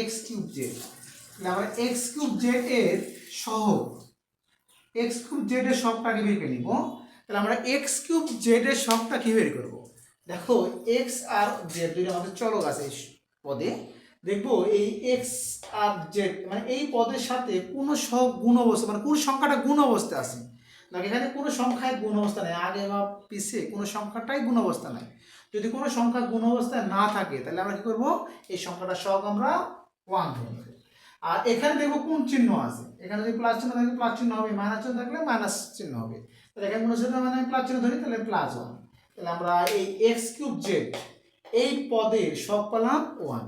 X cube z আমরা x cube z এর সহ এক্স কিউব জেড এর সবটাকে বের করে নিব। তাহলে আমরা এক্স কিউব জেড এর সবটা কি বের করব? দেখো এক্স আর জেড দুইটা আমাদের চলক আছে এই পদে। দেখব এই এক্স আর জেড মানে এই পদের সাথে কোনো সব গুণ অবস্থা মানে কোন সংখ্যাটা গুণ অবস্থা আছে? নাকি এখানে কোনো সংখ্যায় গুণ অবস্থা নেই। আগে বা পিছিয়ে কোনো সংখ্যাটাই গুণ অবস্থা নাই। যদি কোনো সংখ্যা গুণ অবস্থায় না থাকে, তাহলে আমরা কি করব? এই সংখ্যাটা সব আমরা ওয়ান ধরে নেব। আর এখানে দেখব কোন চিহ্ন আছে। এখানে যদি প্লাস চিহ্ন থাকে প্লাস চিহ্ন হবে মাইনাস চিহ্ন থাকলে মাইনাস চিহ্ন হবে। তাহলে এখানে কোনো চিহ্ন মানে প্লাস চিহ্ন ধরি, তাহলে প্লাস ওয়ান তাহলে আমরা এই এক্স কিউব জেড এই পদের সব পেলাম ওয়ান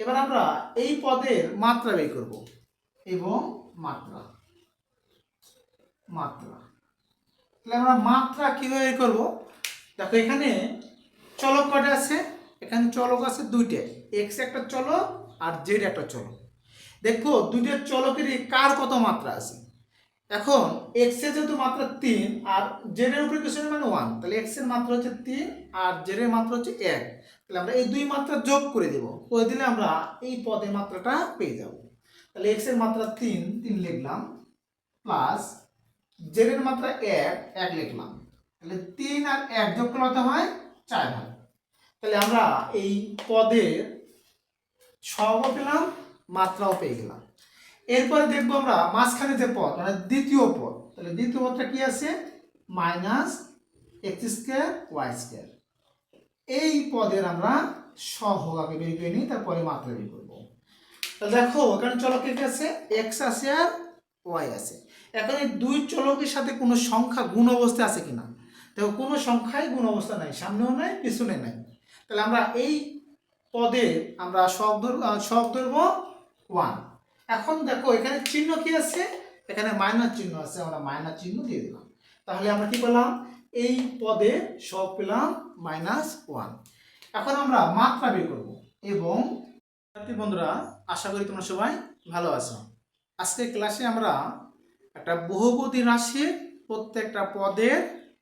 এবার আমরা এই পদের মাত্রা বের করব এবং মাত্রা। মাত্রা। তাহলে আমরা মাত্রা কীভাবে বের করব? দেখো এখানে চলক কটা আছে? এখানে চলক আছে দুইটা। এক্স একটা চলক আর জেড একটা চলক। দেখো, দুইটা চলকেরই কার কত মাত্রা আছে? এখন এক্সের যেহেতু মাত্রা তিন আর জেড এর উপরে কিছু মানে ওয়ান তাহলে এক্সের মাত্রা হচ্ছে তিন আর জেড এর মাত্রা হচ্ছে এক। তাহলে আমরা এই দুই মাত্রা যোগ করে দেব। করে দিলে আমরা এই পদের মাত্রাটা পেয়ে যাব। তাহলে এক্সের মাত্রা তিন তিন লিখলাম প্লাস জেড এর মাত্রা এক এক লিখলাম। তাহলে তিন আর এক যোগ করলে হয়? চার হয় তাহলে আমরা এই পদের সহগও পেলাম, মাত্রাও পেয়ে গেলাম। এরপরে দেখব আমরা মাঝখানে যে পদ মানে দ্বিতীয় পদ। তাহলে দ্বিতীয় পদটা কি আছে? Minus x square, y square. এই পদের আমরা সহগ আগে বের করে নিই, তারপরে মাত্রা বের করব। তাহলে দেখো, এখানে চলক কি আছে? এক্স আছে আর ওয়াই আছে। এখন এই দুই চলকের সাথে কোনো সংখ্যা, গুণ অবস্থা আছে কিনা? দেখো কোনো সংখ্যায় গুণ অবস্থা নাই, সামনেও নাই, পিছনে নাই। তাহলে আমরা এই পদে আমরা সব সব ধরব ওয়ান এখন দেখো, এখানে চিহ্ন কি আছে? এখানে মাইনাস চিহ্ন আছে, আমরা মাইনাস চিহ্ন দিয়ে দিলাম। তাহলে আমরা কি পেলাম? এই পদে সব পেলাম মাইনাস ওয়ান এখন আমরা মাত্রা বের করব। এবং বন্ধুরা, আশা করি তোমরা সবাই ভালো আছো। আজকে ক্লাসে আমরা একটা বহুপদী রাশির প্রত্যেকটা পদের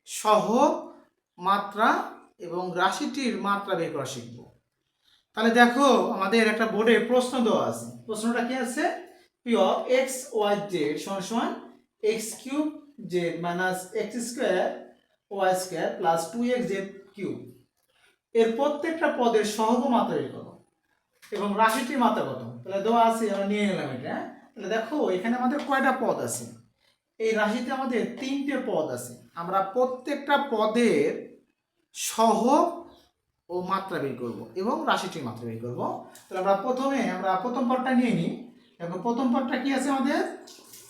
সহ মাত্রা এবং রাশিটির মাত্রা বের করা শিখব। তাহলে দেখো আমাদের একটা বোর্ডে প্রশ্ন দেওয়া আছে। প্রশ্নটা কি আছে? P of x y z সমান সমান x cube z minus x square y square plus two x z cube এর প্রত্যেকটা পদের সহগ মাত্রা বের করো এবং রাশিটির মাত্রা কত? তাহলে দেওয়া আছে, আমরা নিয়ে নিলাম এটা হ্যাঁ? তাহলে দেখো, এখানে আমাদের কয়টা পদ আছে? এই রাশিতে আমাদের তিনটে পদ আছে। আমরা প্রত্যেকটা পদের সহ ও মাত্রা বের করব এবং রাশিটির মাত্রা বের করব। তাহলে আমরা প্রথমে, আমরা প্রথম পদটা নিয়ে নিই। দেখো, প্রথম পদটা কি আছে আমাদের?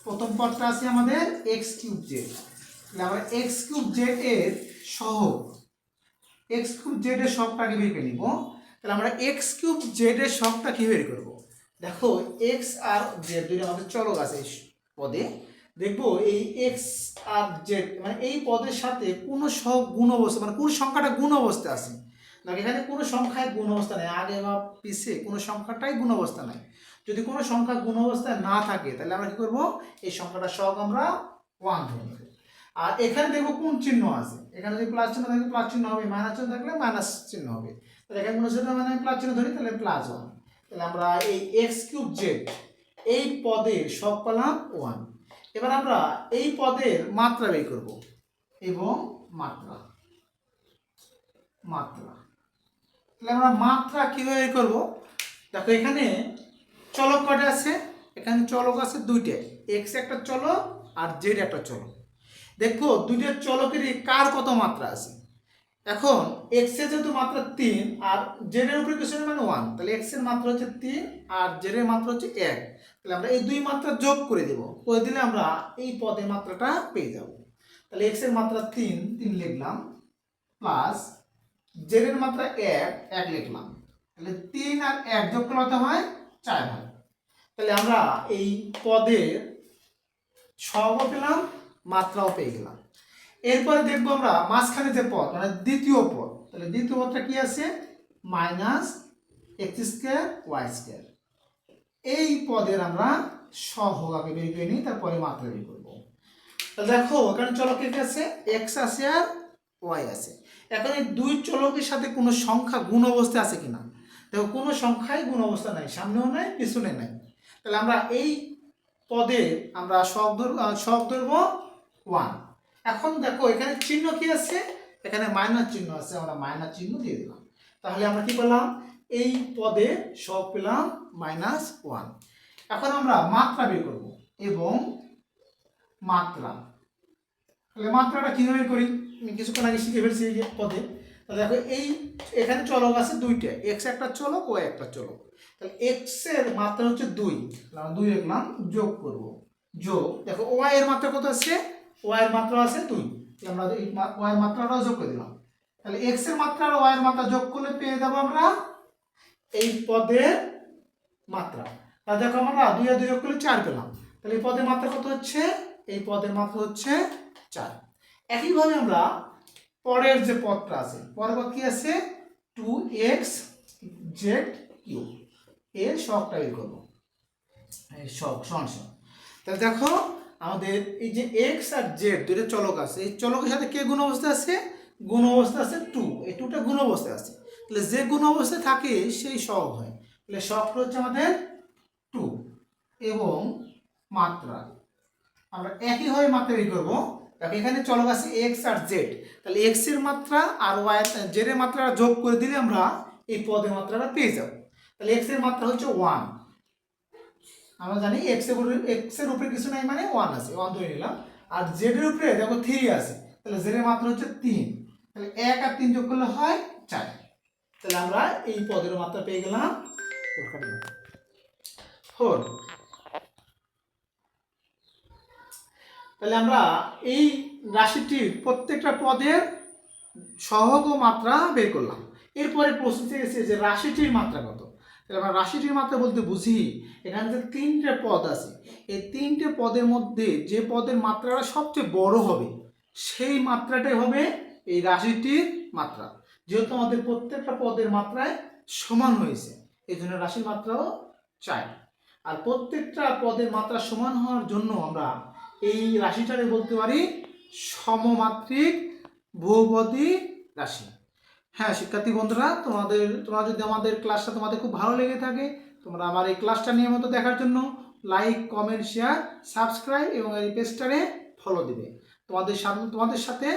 প্রথম পদটা আছে আমাদের এক্স কিউব জেড তাহলে আমরা এক্স কিউব জেড এর সহ এক্স কিউব জেড এর সবটাকে বের করে নিব। তাহলে আমরা এক্স কিউব জেড এর সবটা কি বের করব। দেখো এক্স আর জেড দুইটা আমাদের চলক আছে পদে। দেখব এই এক্স আর জেড মানে এই পদের সাথে কোনো সব গুণ অবস্থা মানে কোন সংখ্যাটা গুণ অবস্থা আছে? নাকি এখানে কোনো সংখ্যায় গুণ অবস্থা নেই, আগে বা পিছিয়ে কোনো সংখ্যাটাই গুণ অবস্থা নাই। যদি কোনো সংখ্যা গুণ অবস্থায় না থাকে, তাহলে আমরা কি করব? এই সংখ্যাটা সব আমরা ওয়ান ধরে নেব। আর এখানে দেখব কোন চিহ্ন আছে? এখানে যদি প্লাস চিহ্ন থাকে প্লাস চিহ্ন হবে মাইনাস চিহ্ন থাকলে মাইনাস চিহ্ন হবে। তাহলে এখানে কোনো চিহ্ন মানে প্লাস চিহ্ন ধরি, তাহলে প্লাস ওয়ান তাহলে আমরা এই এক্স কিউব জেড এই পদের সব পেলাম ওয়ান এবার আমরা এই পদের মাত্রা বের করব এবং মাত্রা। মাত্রা। তাহলে আমরা মাত্রা কীভাবে বের করব? দেখো এখানে চলক কটা আছে? এখানে চলক আছে দুইটা। এক্স একটা চলক আর জেড একটা চলক। দেখো দুইটা চলকেরই কার কত মাত্রা আছে? এখন এক্সের যেহেতু মাত্রা তিন আর জেড এর উপরে কিছু মানে ওয়ান তাহলে এক্সের মাত্রা হচ্ছে তিন আর জেড এর মাত্রা হচ্ছে এক। তাহলে আমরা এই দুই মাত্রা যোগ করে দেব। করে দিলে আমরা এই পদের মাত্রাটা পেয়ে যাব। তাহলে এক্সের মাত্রা তিন তিন লিখলাম প্লাস জেড এর মাত্রা এক এক লিখলাম। তাহলে তিন আর এক যোগ করলে কত হয়? চার হয়। তাহলে আমরা এই পদের সহগ পেলাম, মাত্রাও পেয়ে গেলাম। এরপরে দেখব আমরা মাঝখানে যে পদ মানে দ্বিতীয় পদ। তাহলে দ্বিতীয় পদটা কি আছে? Minus x square y square এই পদের আমরা সহগ আগে বের করে নিই, তারপরে মাত্রা বের করব। দেখো, এখানে চলক কি আছে এক্স আছে আর ওয়াই আছে। এখন এই দুই চলকের সাথে কোনো সংখ্যা গুণ অবস্থা আছে কিনা? দেখো, কোনো সংখ্যায় গুণ অবস্থা নাই, সামনেও নাই, পিছনে নাই। তাহলে আমরা এই পদে আমরা সব ধরব সব ধরব ওয়ান এখন দেখো, এখানে চিহ্ন কি আছে? এখানে মাইনাস চিহ্ন আছে, আমরা মাইনাস চিহ্ন দিয়ে দিলাম। তাহলে আমরা কি পেলাম এই পদে সব পেলাম মাইনাস ওয়ান এখন আমরা মাত্রা বের করব এবং মাত্রা। তাহলে মাত্রাটা কীভাবে করি? আমি কিছুক্ষণ আগে শিখে ফেলছি এই পদে। তাহলে দেখো এই এখানে চলক আছে দুইটা। এক্স একটা চলক ও একটা চলক। তাহলে এক্সের মাত্রা হচ্ছে দুই। আমরা দুই লিখলাম যোগ করব। যোগ। দেখো ওয়াই এর মাত্রা কত আছে ওয়াই এর মাত্রা আছে দুই। আমরা ওয়াই এর মাত্রাটাও যোগ করে দিলাম। তাহলে এক্সের মাত্রা আর ওয়াই এর মাত্রা যোগ করলে পেয়ে যাব আমরা এই পদের মাত্রা। তাহলে দেখো আমরা দুই আর দুই যোগ করলে চার পেলাম। তাহলে এই পদের মাত্রা কত হচ্ছে? এই পদের মাত্রা হচ্ছে চার। একইভাবে আমরা পরের যে পদটা আছে, পরের পদ কি আছে? টু এক্স জেড কিউ এর শখটা বের করব। শখ সমান তাহলে দেখো আমাদের এই যে এক্স আর জেড দুটো চলক আছে, এই চলকের সাথে কে গুণ অবস্থা আছে? গুণ অবস্থা আছে টু এই টুটা গুণ অবস্থায় আছে। তাহলে যে গুণ অবস্থায় থাকে, সেই শখ হয়। তাহলে শখটা হচ্ছে আমাদের টু এবং মাত্রা। আমরা একই একইভাবে মাত্রা বের করব। এখানে চলক আছে এক্স আর জেড তাহলে এক্সের মাত্রা আর ওয়াই জেড এর মাত্রা যোগ করে দিলে আমরা এই পদের মাত্রাটা পেয়ে যাব। তাহলে এক্সের মাত্রা হচ্ছে ওয়ান আমরা জানি এক্সের এক্সের উপরে কিছু নাই মানে ওয়ান আছে ওয়ান ধরে নিলাম। আর জেড এর উপরে দেখো থ্রি আছে। তাহলে জেড এর মাত্রা হচ্ছে তিন। তাহলে এক আর তিন যোগ করলে হয় আমরা এই পদের মাত্রা পেয়ে গেলাম। ফোর তাহলে আমরা এই রাশিটির প্রত্যেকটা পদের সহগ মাত্রা বের করলাম। এরপরে প্রশ্ন এসেছে যে রাশিটির মাত্রা কত? তাহলে আমরা রাশিটির মাত্রা বলতে বুঝি, এখানে যে তিনটে পদ আছে, এই তিনটে পদের মধ্যে যে পদের মাত্রাটা সবচেয়ে বড় হবে, সেই মাত্রাটাই হবে এই রাশিটির মাত্রা। যেহেতু আমাদের প্রত্যেকটা পদের মাত্রায় সমান হয়েছে এই জন্য রাশির মাত্রাও চাই। আর প্রত্যেকটা পদের মাত্রা সমান হওয়ার জন্য আমরা এই রাশিটারে বলতে পারি সমমাত্রিক বহুপদী রাশি। হ্যাঁ শিক্ষার্থী বন্ধুরা, তোমাদের, তোমরা যদি আমাদের ক্লাসটা তোমাদের খুব ভালো লেগে থাকে, তোমরা আমার এই ক্লাসটা নিয়মিত দেখার জন্য লাইক, কমেন্ট, শেয়ার, সাবস্ক্রাইব এবং এই পেজটারে ফলো দিবে। তোমাদের সামনে তোমাদের সাথে